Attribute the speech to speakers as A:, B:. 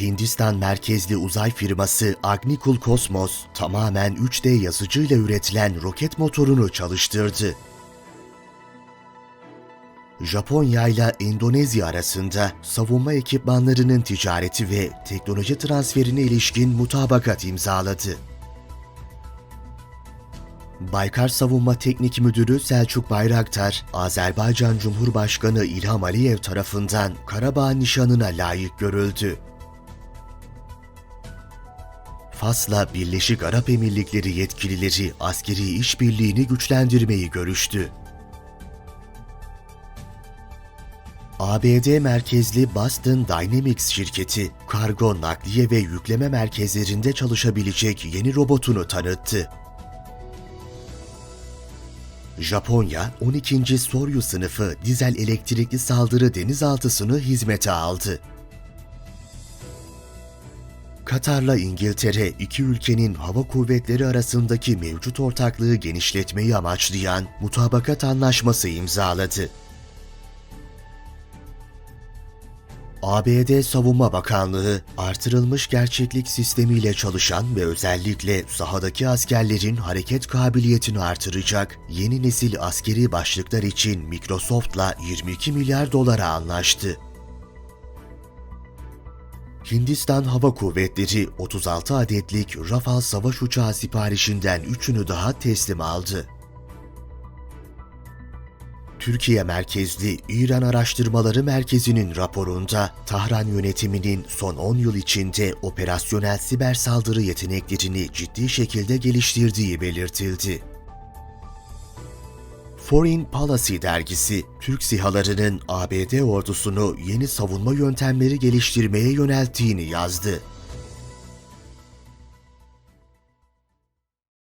A: Hindistan merkezli uzay firması Agnikul Cosmos tamamen 3D yazıcıyla üretilen roket motorunu çalıştırdı. Japonya ile Endonezya arasında savunma ekipmanlarının ticareti ve teknoloji transferine ilişkin mutabakat imzaladı. Baykar Savunma Teknik Müdürü Selçuk Bayraktar, Azerbaycan Cumhurbaşkanı İlham Aliyev tarafından Karabağ nişanına layık görüldü. Fas'la Birleşik Arap Emirlikleri yetkilileri askeri işbirliğini güçlendirmeyi görüştü. ABD merkezli Boston Dynamics şirketi, kargo, nakliye ve yükleme merkezlerinde çalışabilecek yeni robotunu tanıttı. Japonya, 12. Soryu sınıfı dizel elektrikli saldırı denizaltısını hizmete aldı. Katar'la İngiltere iki ülkenin hava kuvvetleri arasındaki mevcut ortaklığı genişletmeyi amaçlayan mutabakat anlaşması imzaladı. ABD Savunma Bakanlığı, artırılmış gerçeklik sistemiyle çalışan ve özellikle sahadaki askerlerin hareket kabiliyetini artıracak yeni nesil askeri başlıklar için Microsoft'la 22 milyar dolara anlaştı. Hindistan Hava Kuvvetleri 36 adetlik Rafale savaş uçağı siparişinden 3'ünü daha teslim aldı. Türkiye merkezli İran Araştırmaları Merkezi'nin raporunda Tahran yönetiminin son 10 yıl içinde operasyonel siber saldırı yeteneklerini ciddi şekilde geliştirdiği belirtildi. Foreign Policy dergisi, Türk sihalarının ABD ordusunu yeni savunma yöntemleri geliştirmeye yönelttiğini yazdı.